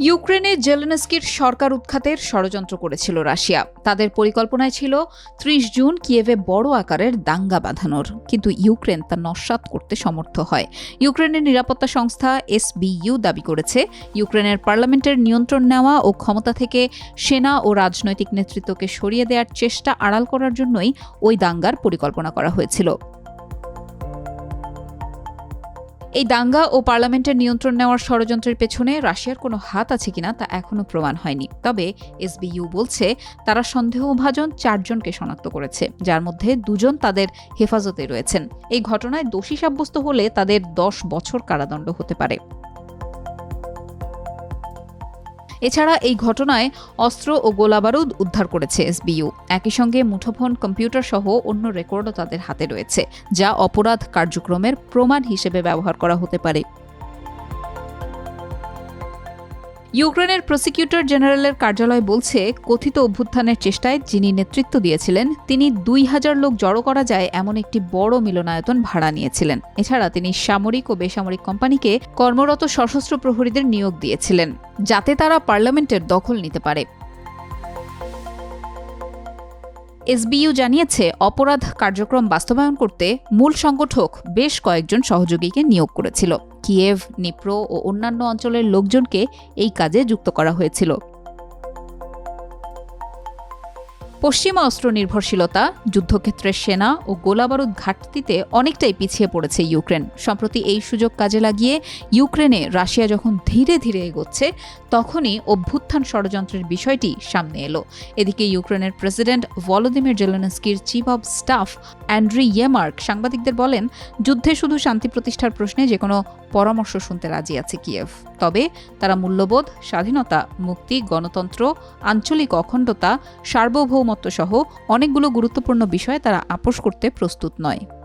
ইউক্রেনে জেলেনস্কির সরকার উৎখাতের ষড়যন্ত্র করেছিল রাশিয়া। তাদের পরিকল্পনায় ছিল ত্রিশ জুন কিয়েভে বড় আকারের দাঙ্গা বাঁধানোর। কিন্তু ইউক্রেন তা নস্যাৎ করতে সমর্থ হয়। ইউক্রেনের নিরাপত্তা সংস্থা এসবিইউ দাবি করেছে, ইউক্রেনের পার্লামেন্টের নিয়ন্ত্রণ নেওয়া ও ক্ষমতা থেকে সেনা ও রাজনৈতিক নেতৃত্বকে সরিয়ে দেওয়ার চেষ্টা আড়াল করার জন্যই ওই দাঙ্গার পরিকল্পনা করা হয়েছিল। এই দাঙ্গা ও পার্লামেন্টের নিয়ন্ত্রণ নেওয়ার ষড়যন্ত্রের পেছনে রাশিয়ার কোনো হাত আছে কিনা তা এখনও প্রমাণ হয়নি। তবে এসবিইউ বলছে, তারা সন্দেহভাজন চারজনকে শনাক্ত করেছে, যার মধ্যে দুজন তাদের হেফাজতে রয়েছেন। এই ঘটনায় দোষী সাব্যস্ত হলে তাদের দশ বছর কারাদণ্ড হতে পারে। এছাড়া এই ঘটনায় অস্ত্র ও গোলাবারুদ উদ্ধার করেছে এসবিইউ। একই সঙ্গে মুঠোফোন, কম্পিউটার সহ অন্য রেকর্ডও তাদের হাতে রয়েছে, যা অপরাধ কার্যক্রমের প্রমাণ হিসেবে ব্যবহার করা হতে পারে। ইউক্রেনের প্রসিকিউটর জেনারেলের কার্যালয় বলছে, কথিত অভ্যুত্থানের চেষ্টায় যিনি নেতৃত্ব দিয়েছিলেন, তিনি দুই হাজার লোক জড়ো করা যায় এমন একটি বড় মিলনায়তন ভাড়া নিয়েছিলেন। এছাড়া তিনি সামরিক ও বেসামরিক কোম্পানিকে কর্মরত সশস্ত্র প্রহরীদের নিয়োগ দিয়েছিলেন, যাতে তারা পার্লামেন্টের দখল নিতে পারে। এসবিইউ জানিয়েছে, অপরাধ কার্যক্রম বাস্তবায়ন করতে মূল সংগঠক বেশ কয়েকজন সহযোগীকে নিয়োগ করেছিল। কিয়েভ নিপ্রো ও অন্যান্য অঞ্চলের লোকজনকে এই কাজে যুক্ত করা হয়েছিল। পশ্চিমা অস্ত্র নির্ভরশীলতা, যুদ্ধক্ষেত্রের সেনা ও গোলাবারুদ ঘাটতিতে অনেকটাই পিছিয়ে পড়েছে ইউক্রেন। সম্প্রতি এই সুযোগ কাজে লাগিয়ে ইউক্রেনে রাশিয়া যখন ধীরে ধীরে এগোচ্ছে, তখনই অভ্যুত্থান ষড়যন্ত্রের বিষয়টি সামনে এলো। এদিকে ইউক্রেনের প্রেসিডেন্ট ভলোদিমির জেলেনস্কির চিফ অব স্টাফ অ্যান্ড্রি ইয়েমার্ক সাংবাদিকদের বলেন, যুদ্ধে শুধু শান্তি প্রতিষ্ঠার প্রশ্নে যে কোনো পরামর্শ শুনতে রাজি আছে কিয়েভ। তবে তারা মূল্যবোধ, স্বাধীনতা, মুক্তি, গণতন্ত্র, আঞ্চলিক অখণ্ডতা সার্বভৌমত্ব সহ অনেকগুলো গুরুত্বপূর্ণ বিষয়ে তারা আপোষ করতে প্রস্তুত নয়।